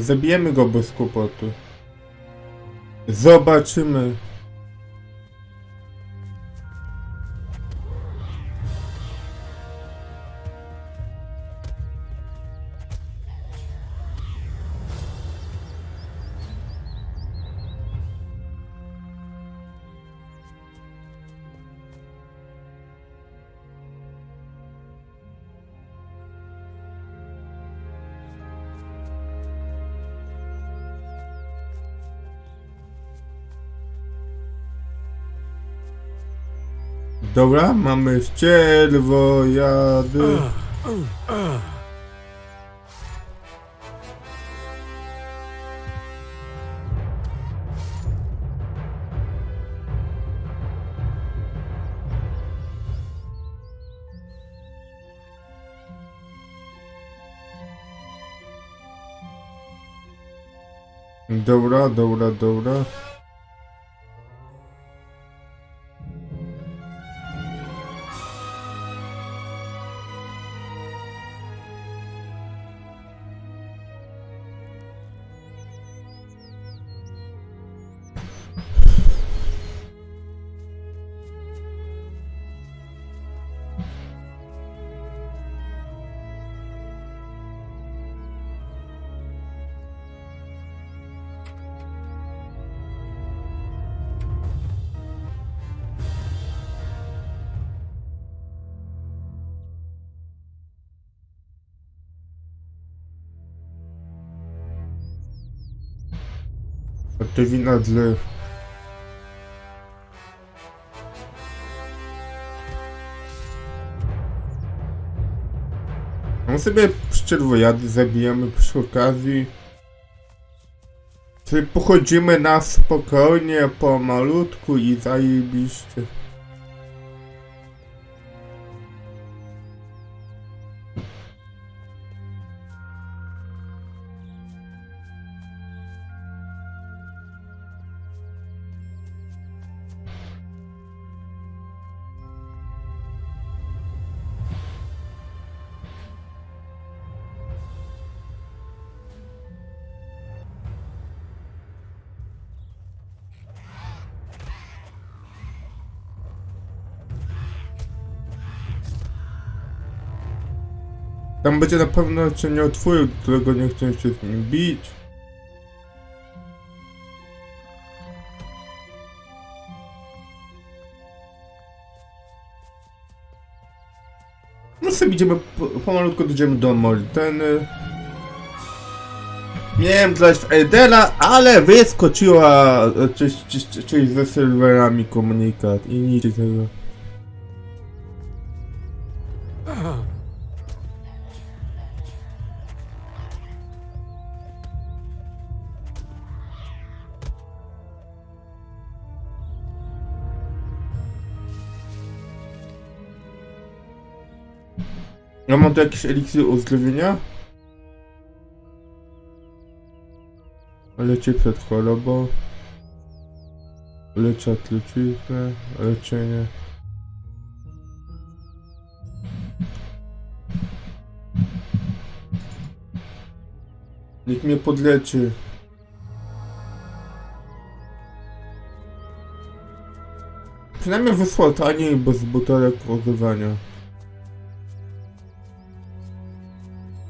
Zabijemy go bez kłopotu. Zobaczymy. Dobra, mamy ścierwojady. Dobra, dobra, dobra. A ty wina dla... No sobie szczerwojady zabijamy przy okazji. Sobie pochodzimy na spokojnie, po malutku i zajebiście. Tam będzie na pewno cienio twój, którego nie chcę się z nim bić. No sobie idziemy, po- pomalutko dojdziemy do Molteny. Miałem grać w Eldera, ale wyskoczyła coś, coś, coś ze serwerami komunikat i nic tego. Ja mam tu jakiś eliksir uzdrowienia? Lecie przed chorobą. Lecza truciznę. Leczenie. Niech mnie podleczy. Przynajmniej wysłał taniej bez butelek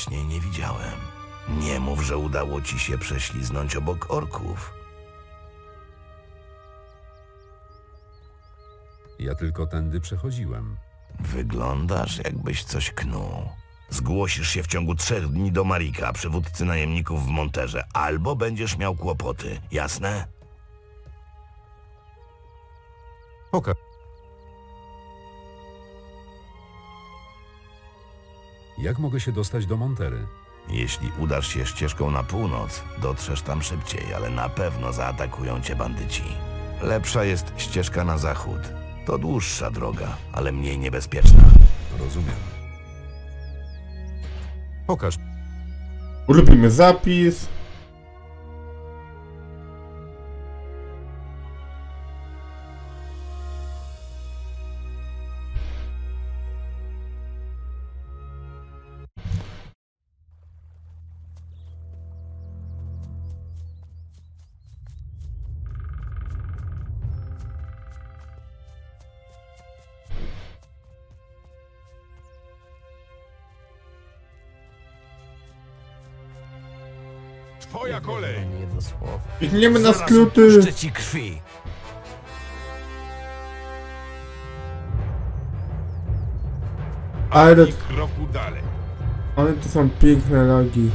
wcześniej nie widziałem. Nie mów, że udało ci się prześliznąć obok orków. Ja tylko tędy przechodziłem. Wyglądasz, jakbyś coś knuł. Zgłosisz się w ciągu trzech dni do Marika, przywódcy najemników w Monterze, albo będziesz miał kłopoty, jasne? Poka. Jak mogę się dostać do Montery? Jeśli udasz się ścieżką na północ, dotrzesz tam szybciej, ale na pewno zaatakują cię bandyci. Lepsza jest ścieżka na zachód. To dłuższa droga, ale mniej niebezpieczna. Rozumiem. Pokaż. Ulubimy zapis. Twoja kolej! Biegniemy na Zaraz skróty. ci krwi. Ale, Ani kroku dalej. ale to są piękne lagi.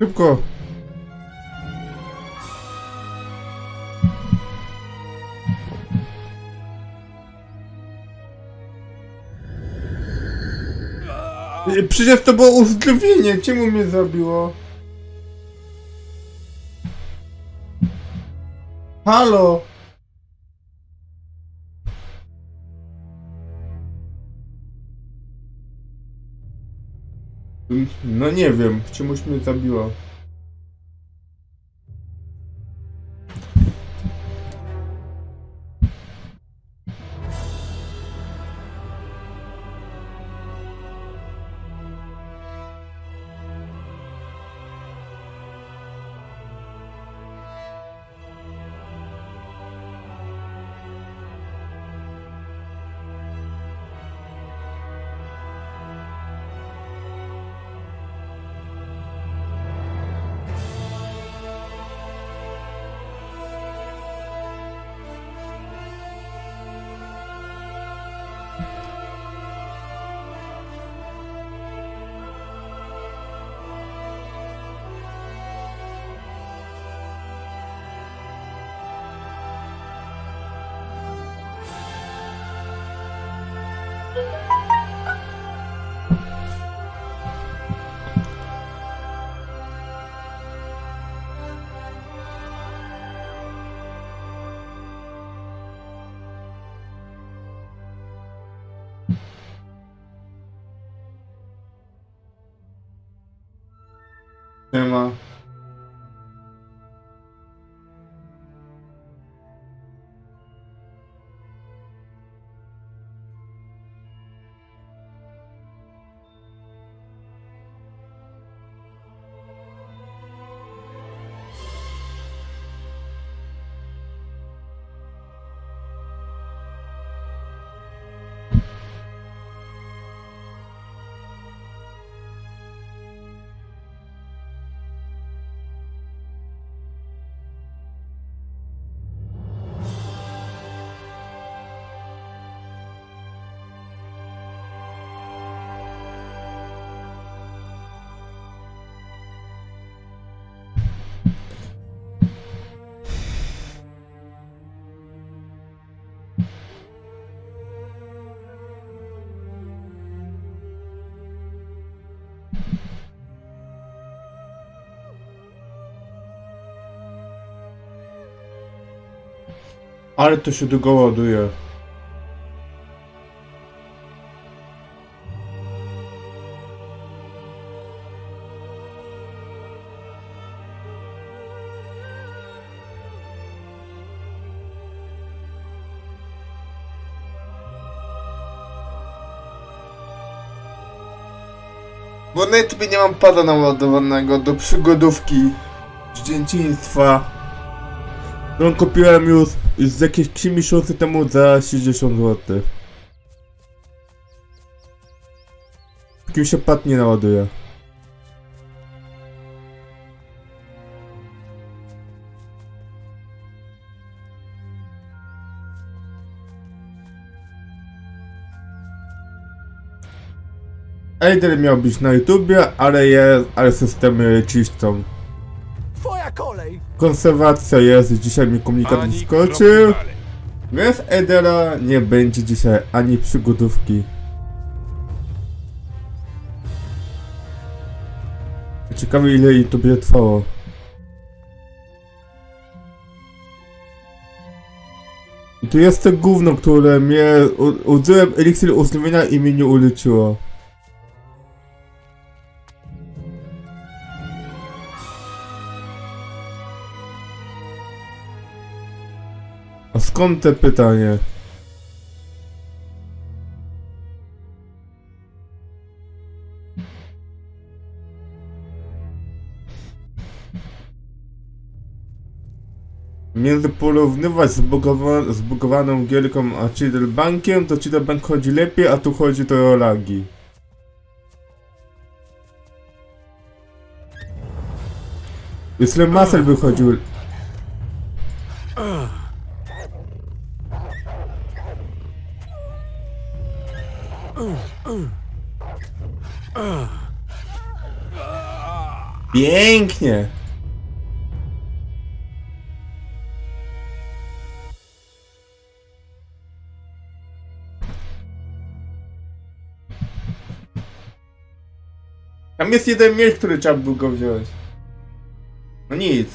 Szybko. Przecież to było uzdrowienie, czemu mnie zabiło? Halo? No nie wiem, czemuś mnie zabiło. Nie Ale to się długo ładuje. Bo nawet nie mam pada naładowanego do przygodówki z dzieciństwa. którą kupiłem już, już z jakieś 3 miesiące temu za 60 zł. Kim się pad nie naładuje. Eider miał być na YouTubie, ale, je, ale systemy czyszczą. Kolej! Konserwacja jest, dzisiaj mi komunikat Ani wyskoczył. dalej. Więc Edera nie będzie dzisiaj ani przygodówki. Ciekawe ile jej to będzie trwało. I tu jest to gówno, które mnie... u- Użyłem eliksir uzdrowienia i mnie nie uleczyło. A skąd te pytanie? Między porównywać zbugowa zbugowaną gierką a Cheater Bankiem, to Cheater Bank chodzi lepiej, a tu chodzi to o lagi. Jeśli Masel wychodził... Pięknie! Tam jest jeden miecz, który trzeba było go wziąć. No nic.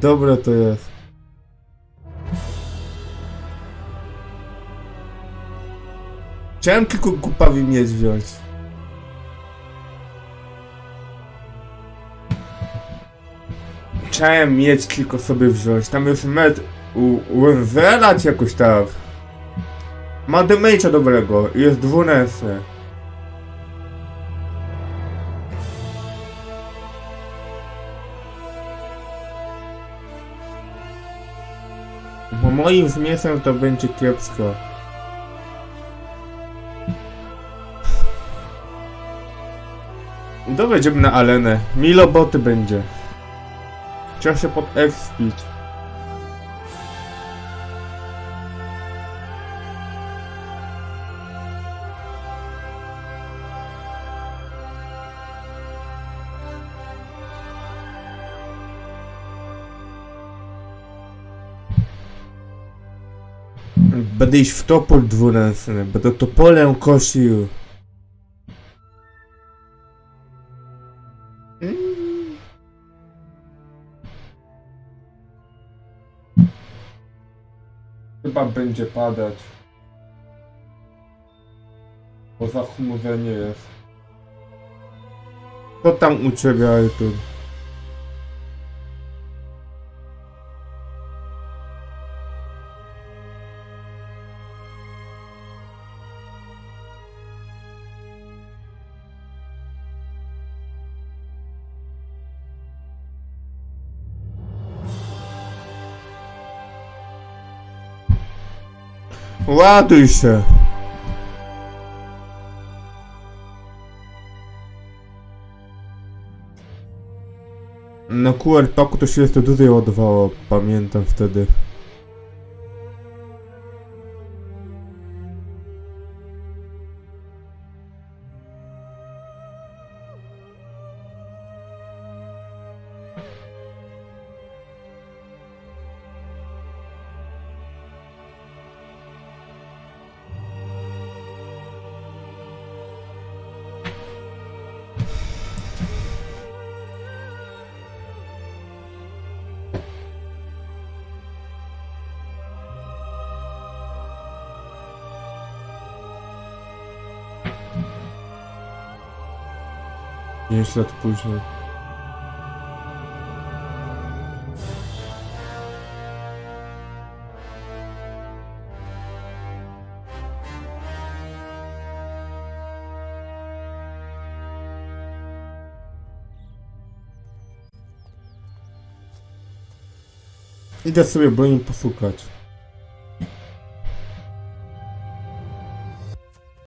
Dobre to jest. Chciałem tylko głupawy mieć wziąć. Chciałem mieć tylko sobie wziąć. Tam jest med u Wenzela czy jakoś tak. Ma damage'a dobrego i jest dwunastny. Bo moim zmysłem to będzie kiepsko. Dobra, idziemy na Alenę. Milo boty będzie. Trzeba się pod expić. Będę iść w topór dwunastny, będę topolem kosił. Chyba będzie padać. Bo zachmurzenie jest. Co tam u ciebie, Artur? Ładuj się! Na QR paku to się jeszcze dłużej ładowało, pamiętam wtedy. Pięć lat później. Idę sobie broni posłuchać.